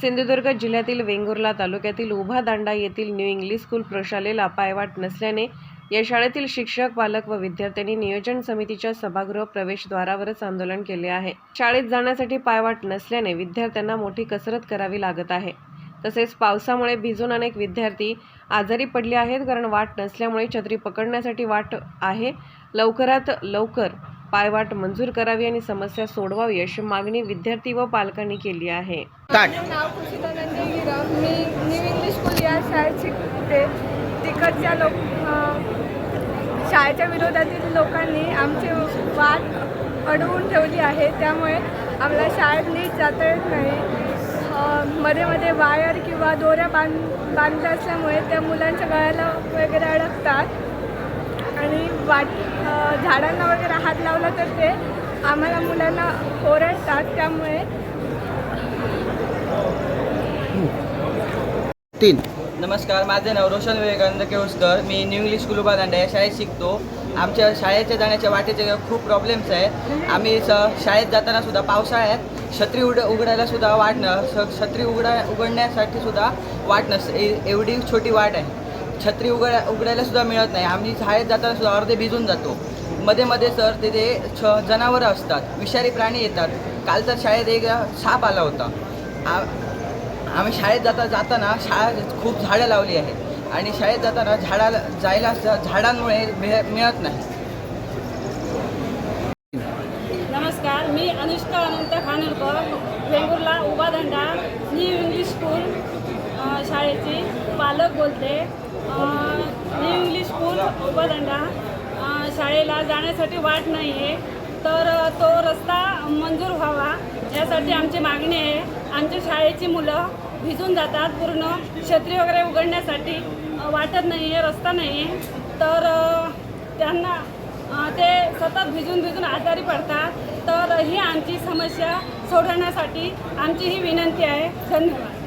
सिंधुदुर्ग जिल्ह्यातील वेंगुर्ला तालुक्यातील उभा दांडा येथील न्यू इंग्लिश स्कूल प्रशालेला पायवाट नसल्याने या शाळेतील शिक्षक पालक व विद्यार्थ्यांनी नियोजन समितीच्या सभागृह प्रवेशद्वारावरच आंदोलन केले आहे. शाळेत जाण्यासाठी पायवाट नसल्याने विद्यार्थ्यांना मोठी कसरत करावी लागत आहे. तसेच पावसामुळे भिजून अनेक विद्यार्थी आजारी पडले आहेत कारण वाट नसल्यामुळे छत्री पकडण्यासाठी वाट आहे. लवकरात लवकर पायवाट मंजूर करावी आणि समस्या सोडवावी अशी मागणी विद्यार्थी व पालकांनी केली आहे. स्टार्ट माझं नाव खुशिता गिरम मी न्यू इंग्लिश स्कूल या शाळेत शिकते. तिकडच्या लोक शाळेच्या विरोधातील लोकांनी आमची वाट अडवून ठेवली आहे. त्यामुळे आम्हाला शाळेत नीट जाता येत नाही. मध्ये मध्ये वायर किंवा दोऱ्या बांध बांधल्या असल्यामुळे त्या मुलांच्या गळ्याला वगैरे अडकतात. आणि वाट झाडांना वगैरे हात लावला तर ते आम्हाला मुलांना ओरडतात त्यामुळे. तीन. नमस्कार माझे नाव रोशन विवेकानंद केळुसकर. मी न्यू इंग्लिश स्कूल उभादांडा या शाळेत शिकतो. आमच्या शाळेच्या जाण्याच्या वाटेचे खूप प्रॉब्लेम्स आहेत. आम्ही स शाळेत जाताना सुद्धा पावसाळ्यात छत्री उड उघडायला सुद्धा वाट न स- छत्री उघडा उघडण्यासाठी सुद्धा वाट नस ए- एवढी छोटी वाट आहे. छत्री उघड्या उघडायला सुद्धा मिळत नाही. आम्ही शाळेत जाताना सुद्धा अर्धे भिजून जातो. मध्ये मध्ये सर तिथे छ जनावरं असतात. विषारी प्राणी येतात. काल तर शाळेत एक साप आला होता. आ- आम्ही शाळेत जाता जाताना शाळा खूप झाडं लावली आहेत. आणि शाळेत जाताना झाडाला जायला झाडांमुळे मिळ मिळत नाही. नमस्कार. मी Anushka Anant Khanolkar. Vengurla Ubhadanda new English school शाळेची पालक बोलते. न्यू इंग्लिश स्कूल उभा शाळेला जाण्यासाठी वाट नाही आहे तर तो रस्ता मंजूर व्हावा. यासाठी आमची मागणी आहे. आमच्या शाळेची मुलं भिजून जातात पूर्ण. छत्री वगैरे उघडण्यासाठी वाटत नाही आहे रस्ता नाही आहे तर त्यांना ते सतत भिजून भिजून आजारी पडतात. तर ही आमची समस्या सोडवण्यासाठी आमची ही विनंती आहे. धन्यवाद.